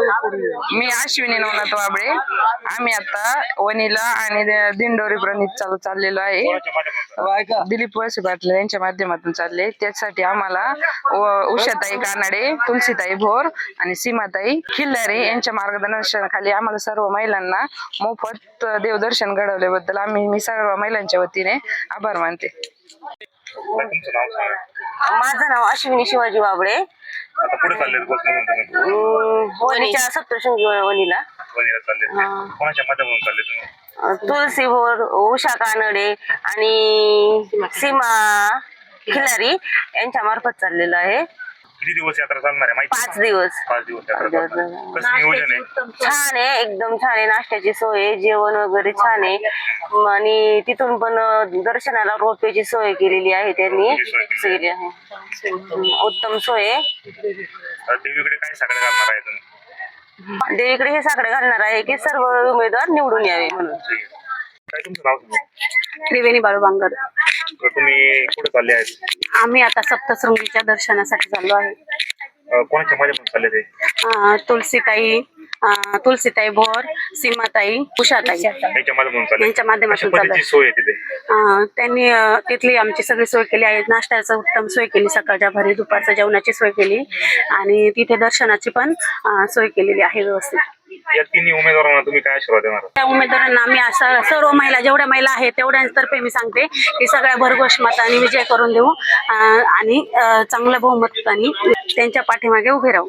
मी अश्विनी नवनाथ वाबळे. आम्ही आता वणीला आणि दिंडोरी प्रणित चालू चाललेलो आहे. दिलीप वळसे पाटील यांच्या माध्यमातून चालले. त्यासाठी आम्हाला उषाताई कानाडे तुलसीताई भोर आणि सीमाताई खिल्लारे यांच्या मार्गदर्शनाखाली आम्हाला सर्व महिलांना मोफत देवदर्शन घडवल्याबद्दल आम्ही मी सर्व महिलांच्या वतीने आभार मानते. माझं नाव अश्विनी शिवाजी बाबळे वणीच्या सप्तशृंगी वणीला. वणीला चालले कोणाच्या माध्यमातून चालले तुम्ही? उषा कानडे आणि सीमा खिलारी यांच्या मार्फत चाललेलं आहे. किती दिवस यात्रा चालणार आहे? माहिती पाच आहे? दिवस. पाच दिवस यात्रा चालणार आहे. कसं नियोजन आहे? छान आहे एकदम छान आहे. नाश्त्याची सोय आहे, जेवण वगैरे छान आहे. आणि तिथून पण अं, दर्शनाला रोपवेची सोय केलेली आहे त्यांनी. सोय केली केली आहे. उत्तम सोय. आहे. देवीकडे काय सगळं घालणार आहे तुम्ही? देवीकडे हे साकडे घालणार आहे की सर्व उमेदवार निवडून यावे म्हणून. ठीक आहे. काय तुमचं नाव सांगा? त्रिवेणी बाळूबांगर तर तुम्ही कुठे चालले आहेत? आम्ही आता सप्तशृंगीच्या दर्शनासाठी चाललो आहे. अं, कोणाच्या माध्यमातून चालले ते? अं, तुलसीताई तुलसीताई भोर सीमाताई उषाताई. यांच्या माध्यमातून चालू त्यांनी तिथली आमची सगळी सोय केली. आहे नाश्त्याचं उत्तम सोय केली. सकाळच्या भरी दुपारच्या जेवणाची सोय केली. आणि तिथे दर्शनाची पण सोय केलेली आहे व्यवस्थित. या तिन्ही उमेदवारांना तुम्ही काय आशीर्वाद देणार? त्या उमेदवारांना आम्ही असं सर्व महिला जेवढ्या महिला आहेत तेवढ्यांतर्फे मी सांगते की सगळ्या भरघोष मताने विजय करून देऊ. आणि चांगल्या बहुमताने त्यांच्या पाठीमागे उभे राहू.